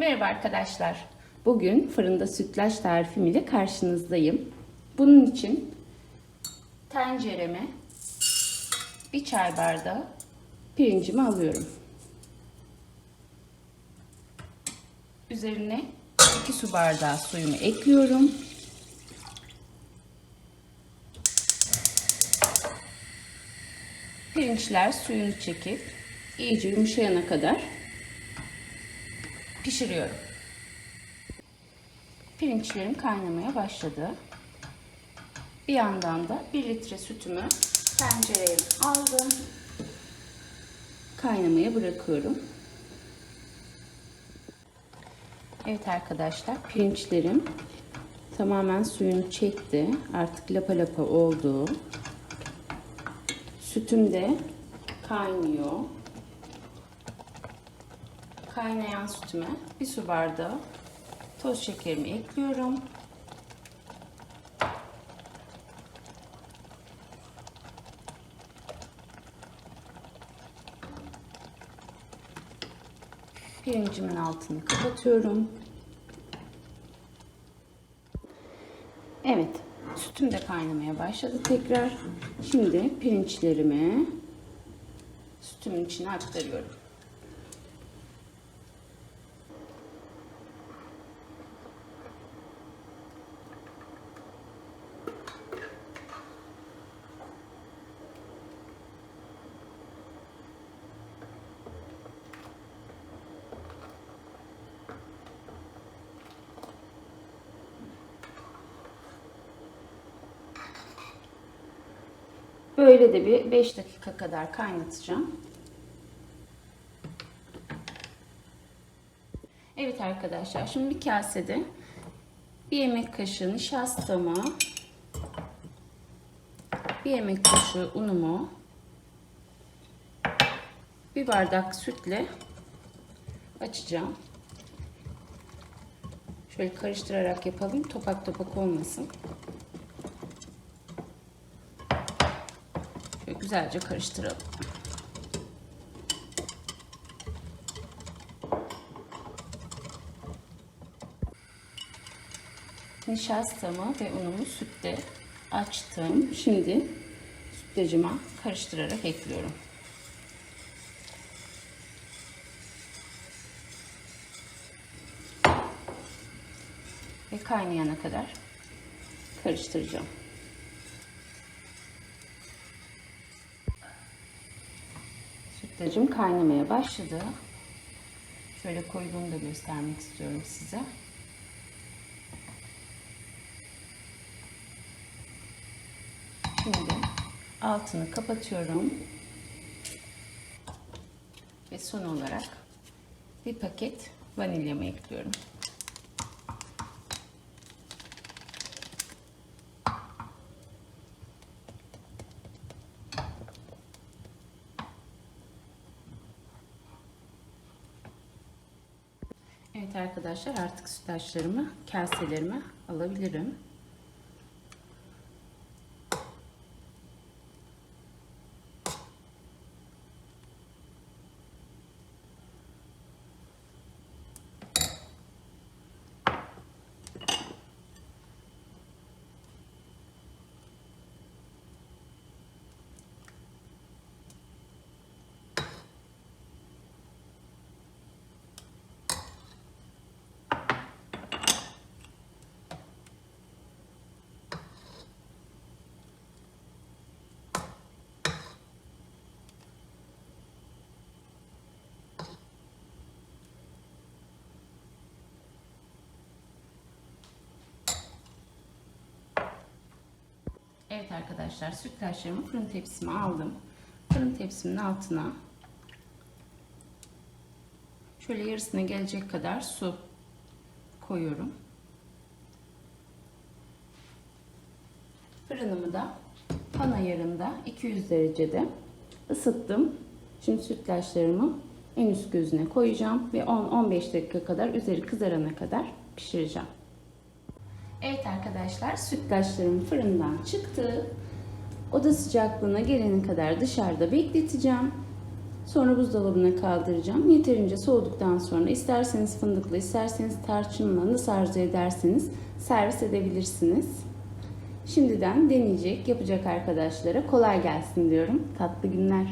Merhaba arkadaşlar. Bugün fırında sütlaç tarifim ile karşınızdayım. Bunun için tencereme bir çay bardağı pirincimi alıyorum. Üzerine 2 su bardağı suyumu ekliyorum. Pirinçler suyunu çekip iyice yumuşayana kadar pişiriyorum. Pirinçlerim kaynamaya başladı. Bir yandan da 1 litre sütümü tencereye aldım. Kaynamaya bırakıyorum. Evet arkadaşlar pirinçlerim tamamen suyunu çekti. Artık lapa lapa oldu. Sütüm de kaynıyor. Kaynayan sütüme bir su bardağı toz şekerimi ekliyorum. Pirincimin altını kapatıyorum. Evet, sütüm de kaynamaya başladı tekrar. Şimdi pirinçlerimi sütümün içine aktarıyorum. Böyle de bir 5 dakika kadar kaynatacağım. Evet arkadaşlar şimdi bir kasede bir yemek kaşığı nişastamı, bir yemek kaşığı unumu, bir bardak sütle açacağım. Şöyle karıştırarak yapalım. Topak topak olmasın. Güzelce karıştıralım. Nişastamı ve unumu sütte açtım. Şimdi sütlacıma karıştırarak ekliyorum. Ve kaynayana kadar karıştıracağım. Sütlacım kaynamaya başladı. Şöyle koyduğumu da göstermek istiyorum size. Şimdi altını kapatıyorum. Ve son olarak bir paket vanilyamı ekliyorum. Evet arkadaşlar artık sütlaçlarımı kaselerime alabilirim. Evet arkadaşlar sütlaçlarımı fırın tepsime aldım. Fırın tepsimin altına şöyle yarısına gelecek kadar su koyuyorum. Fırınımı da pan ayarında 200 derecede ısıttım. Şimdi sütlaçlarımı en üst gözüne koyacağım ve 10-15 dakika kadar üzeri kızarana kadar pişireceğim. Evet arkadaşlar sütlaçlarım fırından çıktı. Oda sıcaklığına gelene kadar dışarıda bekleteceğim. Sonra buzdolabına kaldıracağım. Yeterince soğuduktan sonra isterseniz fındıklı, isterseniz tarçınla nasıl arzu ederseniz servis edebilirsiniz. Şimdiden deneyecek, yapacak arkadaşlara kolay gelsin diyorum. Tatlı günler.